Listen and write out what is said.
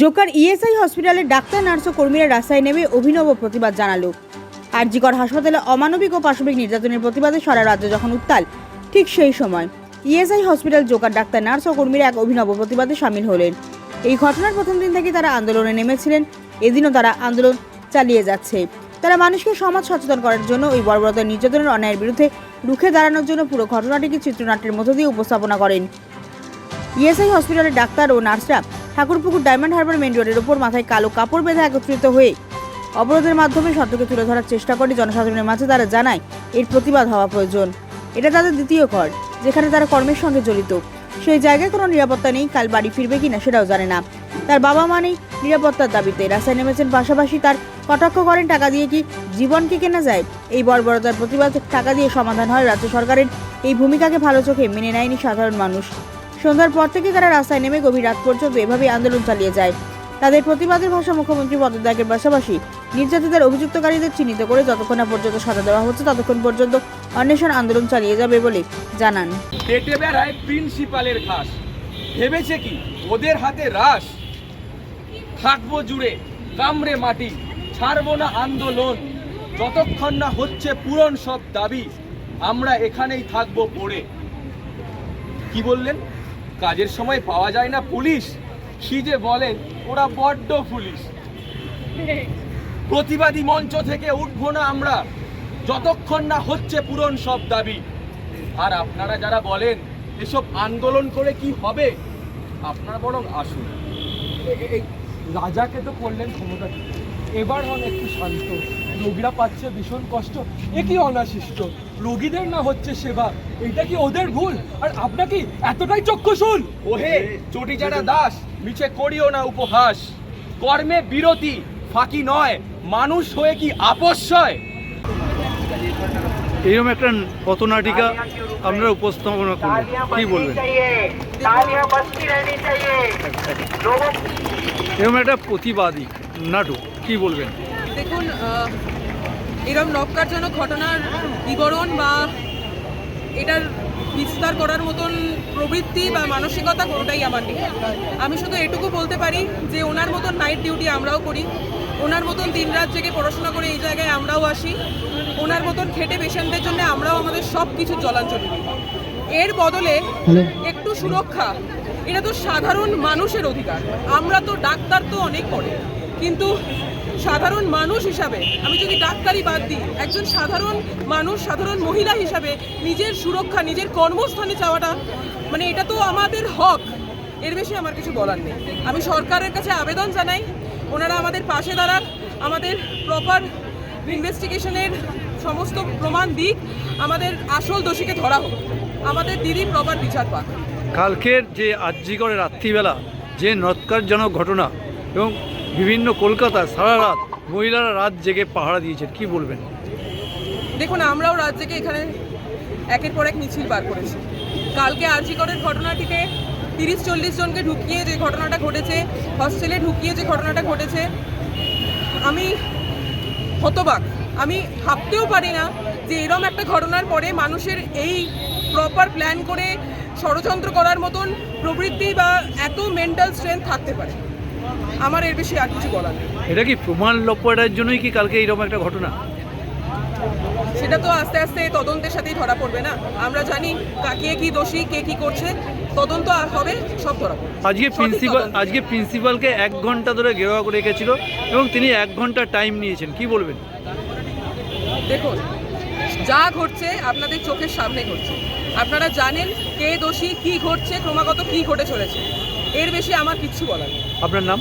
Joker ESI হসপিটালের ডাক্তার, nurse ও কর্মীরা রাস্তায় নেমে অভিনব প্রতিবাদ জানালো। আরজিকর হাসপাতালে অমানবিক ও পাশবিক নির্যাতনের প্রতিবাদে সারা রাজ্য যখন উত্তাল, ঠিক সেই সময় ইএসআই হসপিটাল জোকার ডাক্তার, নার্স ও কর্মীরা এক অভিনব প্রতিবাদে সামিল হলেন। এই ঘটনার প্রথম দিন থেকে তারা আন্দোলনে নেমেছিলেন। এদিনও তারা আন্দোলন চালিয়ে যাচ্ছে। তারা মানুষকে সমাজ সচেতন করার জন্য ওই বর্বরতার নির্যাতনের অন্যায়ের বিরুদ্ধে রুখে দাঁড়ানোর জন্য পুরো ঘটনাটিকে চিত্রনাট্যের মধ্য দিয়ে উপস্থাপনা করেন। ইএসআই হসপিটালের ডাক্তার ও নার্সরা ঠাকুরপুকুর ডায়মন্ড হারবার মেন রোডের ওপর মাথায় কালো কাপড় বেঁধে একত্রিত হয়ে অবরোধের মাধ্যমে সত্যকে তুলে ধরার চেষ্টা করে জনসাধারণের মাঝে তারা জানায় এর প্রতিবাদ হওয়া প্রয়োজন। এটা তাদের দ্বিতীয় ঘর, যেখানে তারা কর্মের সঙ্গে জড়িত। সেই জায়গায় কোনো নিরাপত্তা নেই, কাল বাড়ি ফিরবে কিনা সেটাও জানে না। তার বাবা মা নেই নিরাপত্তার দাবিতে। রাস্তায় নেমেছেন পাশাপাশি তার কটাক্ষ করেন টাকা দিয়ে কি জীবনকে কেনা যায়? এই বর্বরতার প্রতিবাদ টাকা দিয়ে সমাধান হয় রাজ্য সরকারের। এই ভূমিকাকে ভালো চোখে মেনে নেয়নি সাধারণ মানুষ। সন্ধ্যার পর থেকে তারা রাস্তায় নেমে গভীর রাত পর্যন্ত এভাবেই আন্দোলন চালিয়ে যায়। তাদের প্রতিবাদের ভাষা মুখ্যমন্ত্রী পদত্যাগের পাশাপাশি নির্যাতিতার অভিযুক্তকারীদের চিহ্নিত করে যতক্ষণ না পর্যন্ত সাজা দেওয়া হচ্ছে, ততক্ষণ পর্যন্ত অন্বেষণ আন্দোলন চালিয়ে যাবে বলে জানান। পেটে বেড়ায় প্রিন্সিপালের ঘাস ভেবেছে কি? ওদের হাতে রাস। থাকব জুড়ে, কামড়ে মাটি, ছাড়বো না আন্দোলন। যতক্ষণ না হচ্ছে পূরণ সব দাবি, আমরা এখানেই থাকব পড়ে। কি বললেন? কাজের সময় পাওয়া যায় না পুলিশ। কি যে বলেন, ওরা বড্ড পুলিশ। প্রতিবাদী মঞ্চ থেকে উঠবো না আমরা। যতক্ষণ না হচ্ছে পূরণ সব দাবি। আর আপনারা যারা বলেন, এসব আন্দোলন করে কি হবে? আপনারা বরং আসুন। রাজাকে তো করলেন ক্ষমতা এবার হন একটু শান্ত। রোগীরা পাচ্ছে ভীষণ কষ্ট। এ কি অনাশিষ্ট? রোগীদের না হচ্ছে সেবা। এটা কি ওদের ভুল? আর আপনাকে এতটাই চক্ষুশূল? ওহে চটি যারা দাস মিছে করিও না উপহাস। কর্মে বিরতি ফাঁকি নয়। মানুষ হয়ে কি আপস্যয় এরকম একটা পথনাটিকা আমরা উপস্থাপনা করি কি বলবেন? এরকম একটা প্রতিবাদী নাটক। কি বলবেন? দেখুন এরম নক্কারজনক ঘটনার বিবরণ বা এটার বিস্তার করার মতন প্রবৃত্তি বা মানসিকতা কোনোটাই আমার নেই। আমি শুধু এটুকু বলতে পারি যে ওনার মতন নাইট ডিউটি আমরাও করি। ওনার মতন দিন রাত জেগে পড়াশোনা করে এই জায়গায় আমরাও আসি। ওনার মতন খেটে পেশেন্টদের জন্য আমরাও আমাদের সব কিছু দিই। এর বদলে একটু সুরক্ষা এটা তো সাধারণ মানুষের অধিকার। আমরা তো ডাক্তার তো অনেক পড়ে কিন্তু সাধারণ মানুষ হিসাবে, আমি যদি ডাক্তারি বাদ দিই, একজন সাধারণ মানুষ, সাধারণ মহিলা হিসাবে নিজের সুরক্ষা, নিজের কর্মস্থানে চাওয়াটা মানে এটা তো আমাদের হক। এর বেশি আমার কিছু বলার নেই। আমি সরকারের কাছে আবেদন জানাই, ওনারা আমাদের পাশে দাঁড়ান আমাদের প্রপার ইনভেস্টিগেশনের সমস্ত প্রমাণ দিক, আমাদের আসল দোষীকে ধরা হোক। আমাদের দিদি প্রপার বিচার পাক। কালকের যে আর্যিকরের রাত্রিবেলা যে নৎকারজনক ঘটনা এবং বিভিন্ন কলকাতা সারা রাত মহিলারা রাত জেগে পাহারা দিয়েছেন, কি বলবেন? দেখুন, আমরাও রাত জেগে এখানে একের পর এক মিছিল বার করেছি। কালকে আরজিকরের ঘটনাটিতে তিরিশ চল্লিশ জনকে ঢুকিয়ে যে ঘটনাটা ঘটেছে হস্টেলে ঢুকিয়ে যে ঘটনাটা ঘটেছে, আমি হতবাক। আমি ভাবতেও পারি না যে এরম একটা ঘটনার পরে মানুষের এই প্রপার প্ল্যান করে ষড়যন্ত্র করার মতন প্রবৃত্তি বা এত মেন্টাল স্ট্রেংথ থাকতে পারে। আমার এর বেশি আর কিছু বলার নেই। এটা কি প্রমাণ লপ্পটার জন্যই কি কালকে এইরকম একটা ঘটনা? সেটা তো আস্তে আস্তে তদন্তের সাথেই ধরা পড়বে না। আমরা জানি কা- কে দোষী কে কি করছে। তদন্ত আর হবে সব ধরা আজকে প্রিন্সিপাল আজকে প্রিন্সিপালকে এক ঘণ্টা ধরে ঘেরাও করে রেখেছিল এবং তিনি এক ঘণ্টা টাইম নিয়েছেন। কি বলবেন? দেখুন যা ঘটছে আপনাদের চোখের সামনে ঘটছে। আপনারা জানেন কে দোষী কি ঘটছে ক্রমাগত কি ঘটে চলেছে। এর বেশি আমার কিছু বলার নেই। আপনার নাম?